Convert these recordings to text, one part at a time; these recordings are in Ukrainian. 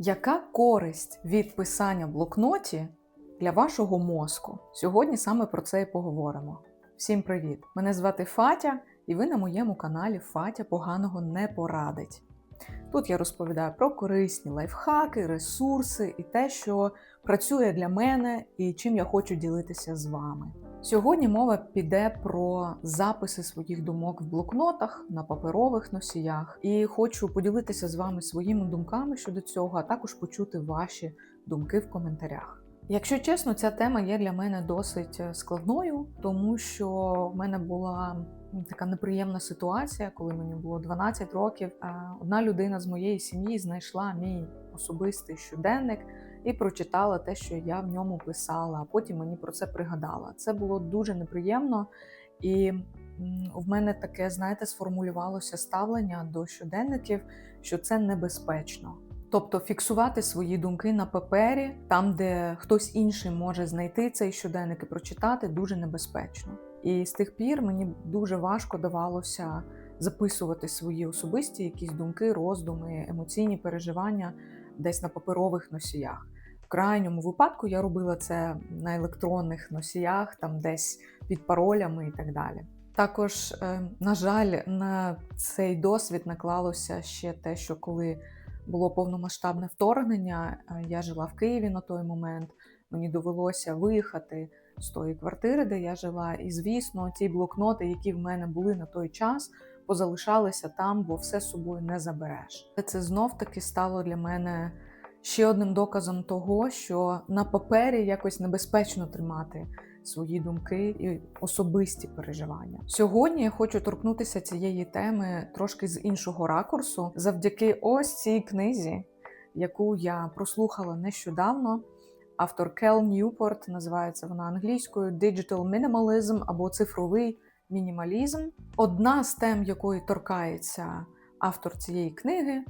Яка користь від писання в блокноті для вашого мозку? Сьогодні саме про це і поговоримо. Всім привіт! Мене звати Фатя, і ви на моєму каналі Фатя поганого не порадить. Тут я розповідаю про корисні лайфхаки, ресурси і те, що працює для мене і чим я хочу ділитися з вами. Сьогодні мова піде про записи своїх думок в блокнотах на паперових носіях, і хочу поділитися з вами своїми думками щодо цього, а також почути ваші думки в коментарях. Якщо чесно, ця тема є для мене досить е, складною, тому що в мене була така неприємна ситуація, коли мені було 12 років. Одна людина з моєї сім'ї знайшла мій особистий щоденник і прочитала те, що я в ньому писала. А потім мені про це пригадала. Це було дуже неприємно, і в мене таке, знаєте, сформулювалося ставлення до щоденників, що це небезпечно. Тобто фіксувати свої думки на папері, там, де хтось інший може знайти цей щоденник і прочитати, дуже небезпечно. І з тих пір мені дуже важко давалося записувати свої особисті якісь думки, роздуми, емоційні переживання десь на паперових носіях. В крайньому випадку я робила це на електронних носіях, там десь під паролями і так далі. Також, е, на жаль, на цей досвід наклалося ще те, що коли було повномасштабне вторгнення, е, я жила в Києві на той момент. Мені довелося виїхати з тої квартири, де я жила. І, звісно, ті блокноти, які в мене були на той час, позалишалися там, бо все з собою не забереш. Це знов таки стало для мене ще одним доказом того, що на папері якось небезпечно тримати свої думки і особисті переживання. Сьогодні я хочу торкнутися цієї теми трошки з іншого ракурсу, завдяки ось цій книзі, яку я прослухала нещодавно. Автор Кел Ньюпорт називається вона англійською Digital Minimalism або цифровий мінімалізм. Одна з тем, якої торкається автор цієї книги,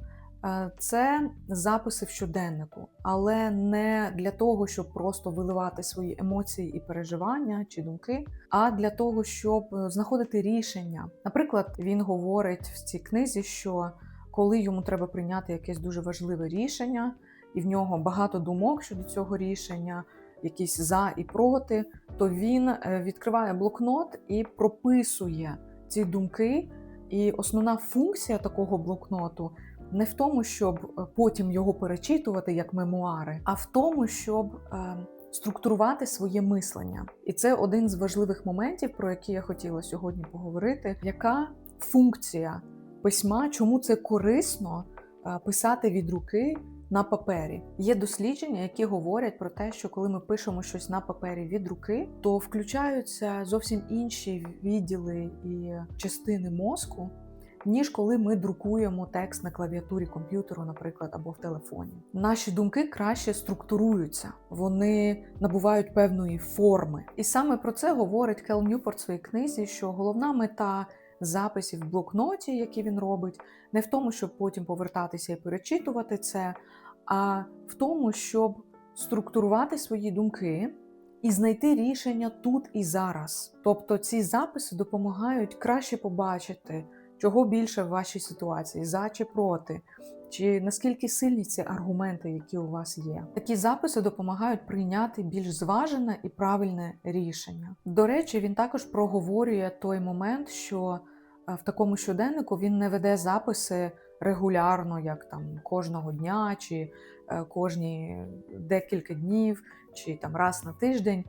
е, це записи в щоденнику, але не для того, щоб просто виливати свої емоції і переживання чи думки, а для того, щоб е, знаходити рішення. Наприклад, він говорить в цій книзі, що коли йому треба прийняти якесь дуже важливе рішення, і в нього багато думок щодо цього рішення, якісь за і проти, то він е, відкриває блокнот і прописує ці думки. І основна функція такого блокноту не в тому, щоб е, потім його перечитувати як мемуари, а в тому, щоб е, структурувати своє мислення. І це один з важливих моментів, про які я хотіла сьогодні поговорити. Яка функція письма, чому це корисно писати від руки? На папері є дослідження, які говорять про те, що коли ми пишемо щось на папері від руки, то включаються зовсім інші відділи і частини мозку, ніж коли ми друкуємо текст на клавіатурі комп'ютеру, наприклад, або в телефоні. Наші думки краще структуруються, вони набувають певної форми. І саме про це говорить Кел Ньюпорт в своїй книзі, що головна мета записів в блокноті, які він робить, не в тому, щоб потім повертатися і перечитувати це, а в тому, щоб структурувати свої думки і знайти рішення тут і зараз. Тобто ці записи допомагають краще побачити, чого більше в вашій ситуації, за чи проти. Чи наскільки сильні ці аргументи, які у вас є? Такі записи допомагають прийняти більш зважене і правильне рішення. До речі, він також проговорює той момент, що е, в такому щоденнику він не веде записи регулярно, як там кожного дня, чи е, кожні декілька днів, чи там раз на тиждень.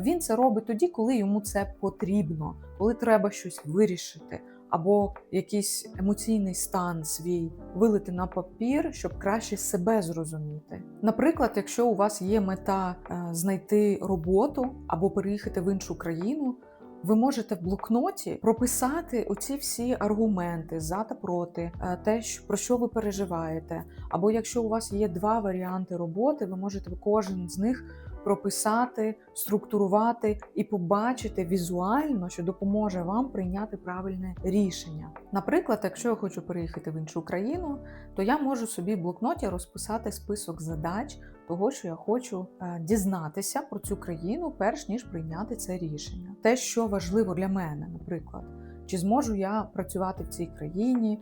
Він це робить тоді, коли йому це потрібно, коли треба щось вирішити або якийсь емоційний стан свій вилити на папір, щоб краще себе зрозуміти. Наприклад, якщо у вас є мета е, знайти роботу або переїхати в іншу країну. Ви можете в блокноті прописати оці всі аргументи за та проти, е, те, про що ви переживаєте. Або якщо у вас є два варіанти роботи, ви можете кожен з них прописати, структурувати і побачити візуально, що допоможе вам прийняти правильне рішення. Наприклад, якщо я хочу переїхати в іншу країну, то я можу собі в блокноті розписати список задач того, що я хочу е, дізнатися про цю країну, перш ніж прийняти це рішення. Те, що важливо для мене, наприклад, чи зможу я працювати в цій країні,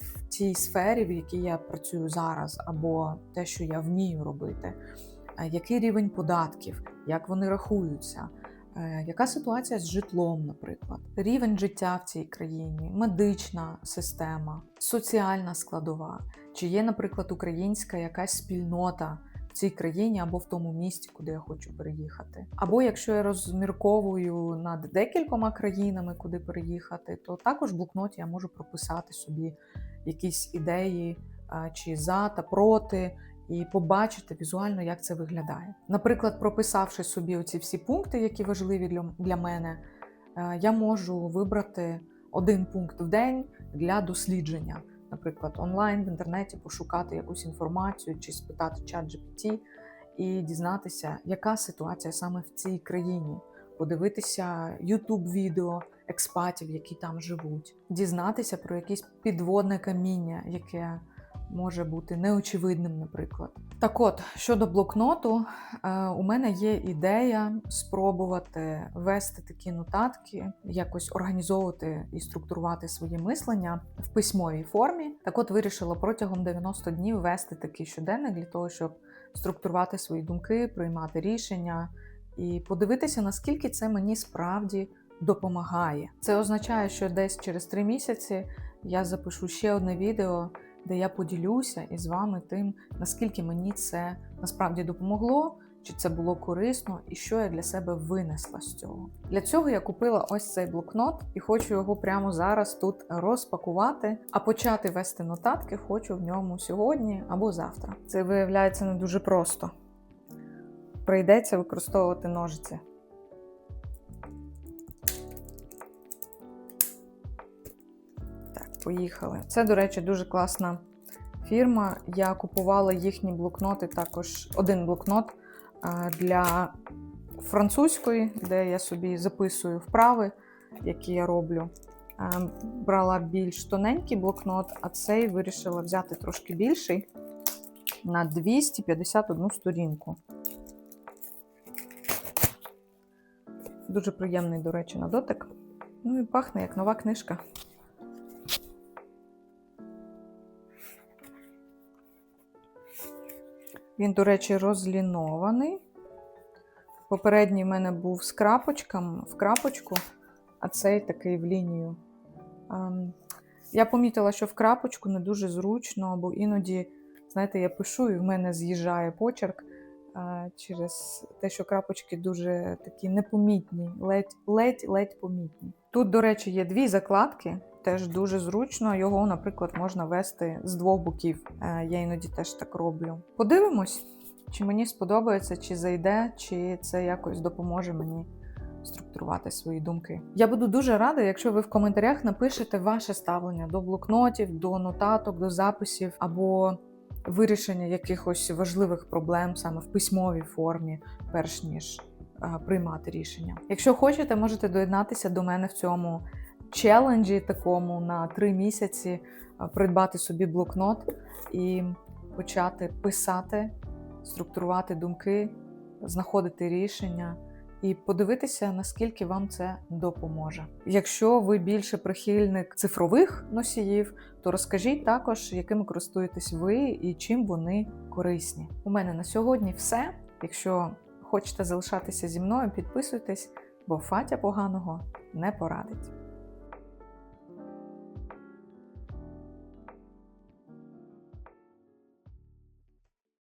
в тій сфері, в якій я працюю зараз, або те, що я вмію робити, Е, який рівень податків, як вони рахуються. Е, Яка ситуація з житлом, наприклад, рівень життя в цій країні, медична система, соціальна складова, чи є, наприклад, українська якась спільнота в цій країні або в тому місті, куди я хочу переїхати. Або якщо я розмірковую над декількома країнами, куди переїхати, то також в блокноті я можу прописати собі якісь ідеї чи за та проти. І побачити візуально, як це виглядає. Наприклад, прописавши собі оці всі пункти, які важливі для, мене, е, я можу вибрати один пункт в день для дослідження. Наприклад, онлайн в інтернеті пошукати якусь інформацію чи спитати чат GPT і дізнатися, яка ситуація саме в цій країні, подивитися youtube відео експатів, які там живуть, дізнатися про якесь підводне каміння, яке може бути неочевидним, наприклад. Так от, щодо блокноту, е, у мене є ідея спробувати вести такі нотатки, якось організовувати і структурувати своє мислення в письмовій формі. Так от вирішила протягом 90 днів вести такий щоденник для того, щоб структурувати свої думки, приймати рішення і подивитися, наскільки це мені справді допомагає. Це означає, що десь через три місяці я запишу ще одне відео де я поділюся із вами тим, наскільки мені це насправді допомогло, чи це було корисно, і що я для себе винесла з цього. Для цього я купила ось цей блокнот і хочу його прямо зараз тут розпакувати, а почати вести нотатки хочу в ньому сьогодні або завтра. Це виявляється не дуже просто. Прийдеться використовувати ножиці. Поїхали. Це, до речі, дуже класна фірма. Я купувала їхні блокноти, також один блокнот для французької, де я собі записую вправи, які я роблю. Брала більш тоненький блокнот, а цей вирішила взяти трошки більший на 251 сторінку. Дуже приємний, до речі, на дотик. Ну і пахне як нова книжка. Він, до речі, розлінований. Попередній в мене був з крапочками, в крапочку, а цей такий в лінію. Ем, я помітила, що в крапочку не дуже зручно, бо іноді, знаєте, я пишу, і в мене з'їжджає почерк е, через те, що крапочки дуже такі непомітні, ледь-ледь помітні. Тут, до речі, є дві закладки теж дуже зручно. Його, наприклад, можна вести з двох боків. Е, я іноді теж так роблю. Подивимось, чи мені сподобається, чи зайде, чи це якось допоможе мені. Структурувати свої думки. Я буду дуже рада, якщо ви в коментарях напишете ваше ставлення до блокнотів, до нотаток, до записів або вирішення якихось важливих проблем саме в письмовій формі, перш ніж а, приймати рішення. Якщо хочете, можете доєднатися до мене в цьому челенджі такому на три місяці е, придбати собі блокнот і почати писати, структурувати думки, знаходити рішення. І подивитися, наскільки вам це допоможе. Якщо ви більше прихильник цифрових носіїв, то розкажіть також, якими користуєтесь ви і чим вони корисні. У мене на сьогодні все. Якщо хочете залишатися зі мною, підписуйтесь, бо Фатя поганого не порадить.